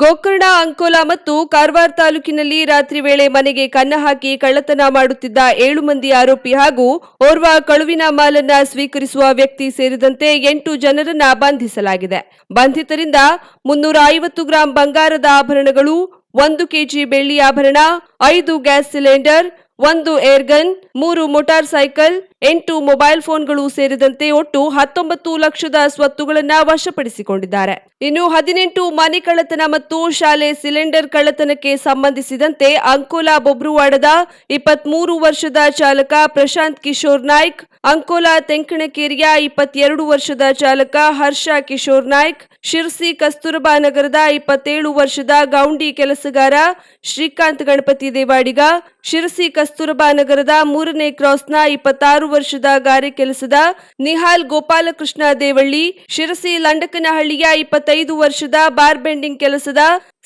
ಗೋಕರ್ಣ, ಅಂಕೋಲಾ ಮತ್ತು ಕಾರವಾರ ತಾಲೂಕಿನಲ್ಲಿ ರಾತ್ರಿ ವೇಳೆ ಮನೆಗೆ ಕನ್ನ ಹಾಕಿ ಕಳ್ಳತನ ಮಾಡುತ್ತಿದ್ದ ಏಳು ಮಂದಿ ಆರೋಪಿ ಹಾಗೂ ಓರ್ವ ಕಳುವಿನ ಮಾಲನ್ನ ಸ್ವೀಕರಿಸುವ ವ್ಯಕ್ತಿ ಸೇರಿದಂತೆ ಎಂಟು ಜನರನ್ನ ಬಂಧಿಸಲಾಗಿದೆ. ಬಂಧಿತರಿಂದ ಮುನ್ನೂರ ಐವತ್ತು ಗ್ರಾಂ ಬಂಗಾರದ ಆಭರಣಗಳು, ಒಂದು ಕೆಜಿ ಬೆಳ್ಳಿ ಆಭರಣ, ಐದು ಗ್ಯಾಸ್ ಸಿಲಿಂಡರ್, ಒಂದು ಏರ್ಗನ್ ಮೂರು ಮೋಟಾರ್ ಸೈಕಲ್ ಎಂಟು ಮೊಬೈಲ್ ಫೋನ್ಗಳು ಸೇರಿದಂತೆ ಒಟ್ಟು ಹತ್ತೊಂಬತ್ತು ಲಕ್ಷದ ಸ್ವತ್ತುಗಳನ್ನ ವಶಪಡಿಸಿಕೊಂಡಿದ್ದಾರೆ. ಇನ್ನು ಹದಿನೆಂಟು ಮನೆ ಕಳ್ಳತನ ಮತ್ತು ಶಾಲೆ ಸಿಲಿಂಡರ್ ಕಳ್ಳತನಕ್ಕೆ ಸಂಬಂಧಿಸಿದಂತೆ ಅಂಕೋಲಾ ಬೊಬ್ರುವಾಡದ ಇಪ್ಪತ್ಮೂರು ವರ್ಷದ ಚಾಲಕ ಪ್ರಶಾಂತ್ ಕಿಶೋರ್ ನಾಯ್ಕ್, ಅಂಕೋಲಾ ತೆಂಕಣಕೇರಿಯ ಇಪ್ಪತ್ತೆರಡು ವರ್ಷದ ಚಾಲಕ ಹರ್ಷ ಕಿಶೋರ್ ನಾಯ್ಕ್, ಶಿರ್ಸಿ ಕಸ್ತೂರಬಾ ನಗರದ ಇಪ್ಪತ್ತೇಳು ವರ್ಷದ ಗೌಂಡಿ ಕೆಲಸಗಾರ ಶ್ರೀಕಾಂತ್ ಗಣಪತಿ ದೇವಾಡಿಗ, ಶಿರಸಿ ಕಸ್ತೂರಬಾ ನಗರದ ಮೂರನೇ ಕ್ರಾಸ್ನ ಇಪ್ಪತ್ತಾರು ವರ್ಷದ ಗಾರೆ ಕೆಲಸದ ನಿಹಾಲ್ ಗೋಪಾಲಕೃಷ್ಣ ದೇವಳ್ಳಿ, ಶಿರಸಿ ಲಂಡಕನಹಳ್ಳಿಯ ಇಪ್ಪತ್ತೈದು ವರ್ಷದ ಬಾರ್ ಬೆಂಡಿಂಗ್ ಕೆಲಸದ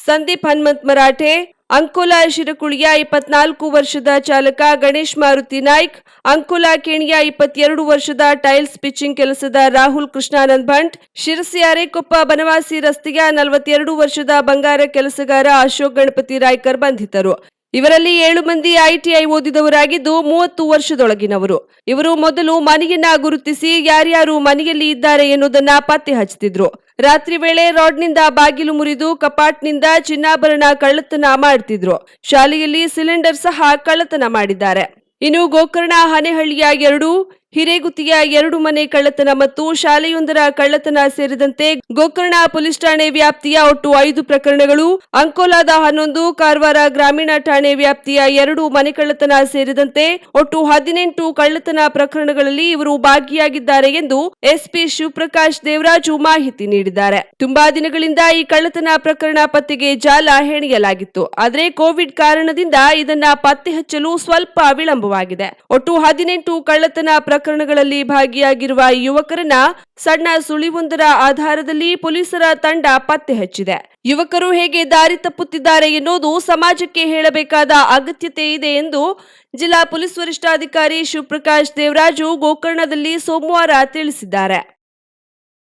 ಸಂದೀಪ್ ಹನುಮಂತ್ ಮರಾಠೆ, ಅಂಕೋಲಾ ಶಿರಕುಳಿಯ ಇಪ್ಪತ್ನಾಲ್ಕು ವರ್ಷದ ಚಾಲಕ ಗಣೇಶ್ ಮಾರುತಿ ನಾಯ್ಕ್, ಅಂಕೋಲಾ ಕೇಣಿಯ ಇಪ್ಪತ್ತೆರಡು ವರ್ಷದ ಟೈಲ್ಸ್ ಪಿಚ್ಚಿಂಗ್ ಕೆಲಸದ ರಾಹುಲ್ ಕೃಷ್ಣಾನಂದ್ ಭಂಟ್, ಶಿರಸಿ ಅರೇಕೊಪ್ಪ ಬನವಾಸಿ ರಸ್ತೆಯ ನಲವತ್ತೆರಡು ವರ್ಷದ ಬಂಗಾರ ಕೆಲಸಗಾರ ಅಶೋಕ್ ಗಣಪತಿ ರಾಯ್ಕರ್ ಬಂಧಿತರು. ಇವರಲ್ಲಿ ಏಳು ಮಂದಿ ಐಟಿಐ ಓದಿದವರಾಗಿದ್ದು ಮೂವತ್ತು ವರ್ಷದೊಳಗಿನವರು. ಇವರು ಮೊದಲು ಮನೆಯನ್ನ ಗುರುತಿಸಿ ಯಾರ್ಯಾರು ಮನೆಯಲ್ಲಿ ಇದ್ದಾರೆ ಎನ್ನುವುದನ್ನ ಪತ್ತೆ ಹಚ್ಚುತ್ತಿದ್ರು ರಾತ್ರಿ ವೇಳೆ ರಾಡ್ನಿಂದ ಬಾಗಿಲು ಮುರಿದು ಕಪಾಟ್ನಿಂದ ಚಿನ್ನಾಭರಣ ಕಳ್ಳತನ ಮಾಡ್ತಿದ್ರು. ಶಾಲೆಯಲ್ಲಿ ಸಿಲಿಂಡರ್ ಸಹ ಕಳ್ಳತನ ಮಾಡಿದ್ದಾರೆ. ಇನ್ನು ಗೋಕರ್ಣ, ಹನೆಹಳ್ಳಿಯ ಎರಡು ಹಿರೇಗುತ್ತಿಯ ಎರಡು ಮನೆ ಕಳ್ಳತನ ಮತ್ತು ಶಾಲೆಯೊಂದರ ಕಳ್ಳತನ ಸೇರಿದಂತೆ ಗೋಕರ್ಣ ಪೊಲೀಸ್ ಠಾಣೆ ವ್ಯಾಪ್ತಿಯ ಒಟ್ಟು ಐದು ಪ್ರಕರಣಗಳು, ಅಂಕೋಲಾದ ಹನ್ನೊಂದು, ಕಾರವಾರ ಗ್ರಾಮೀಣ ಠಾಣೆ ವ್ಯಾಪ್ತಿಯ ಎರಡು ಮನೆ ಕಳ್ಳತನ ಸೇರಿದಂತೆ ಒಟ್ಟು ಹದಿನೆಂಟು ಕಳ್ಳತನ ಪ್ರಕರಣಗಳಲ್ಲಿ ಇವರು ಭಾಗಿಯಾಗಿದ್ದಾರೆ ಎಂದು ಎಸ್ಪಿ ಶಿವಪ್ರಕಾಶ್ ದೇವರಾಜು ಮಾಹಿತಿ ನೀಡಿದ್ದಾರೆ. ತುಂಬಾ ದಿನಗಳಿಂದ ಈ ಕಳ್ಳತನ ಪ್ರಕರಣ ಪತ್ತೆಗೆ ಜಾಲ ಹೆಣೆಯಲಾಗಿತ್ತು. ಆದರೆ ಕೋವಿಡ್ ಕಾರಣದಿಂದ ಇದನ್ನ ಪತ್ತೆ ಹಚ್ಚಲು ಸ್ವಲ್ಪ ವಿಳಂಬವಾಗಿದೆ. ಒಟ್ಟು ಹದಿನೆಂಟು ಕಳ್ಳತನ ಪ್ರಕರಣಗಳಲ್ಲಿ ಭಾಗಿಯಾಗಿರುವ ಯುವಕರನ್ನ ಸಣ್ಣ ಸುಳಿವೊಂದರ ಆಧಾರದಲ್ಲಿ ಪೊಲೀಸರ ತಂಡ ಪತ್ತೆ ಹಚ್ಚಿದೆ. ಯುವಕರು ಹೇಗೆ ದಾರಿ ತಪ್ಪುತ್ತಿದ್ದಾರೆ ಎನ್ನುವುದು ಸಮಾಜಕ್ಕೆ ಹೇಳಬೇಕಾದ ಅಗತ್ಯತೆ ಇದೆ ಎಂದು ಜಿಲ್ಲಾ ಪೊಲೀಸ್ ವರಿಷ್ಠಾಧಿಕಾರಿ ಶಿವಪ್ರಕಾಶ್ ದೇವರಾಜು ಗೋಕರ್ಣದಲ್ಲಿ ಸೋಮವಾರ ತಿಳಿಸಿದ್ದಾರೆ.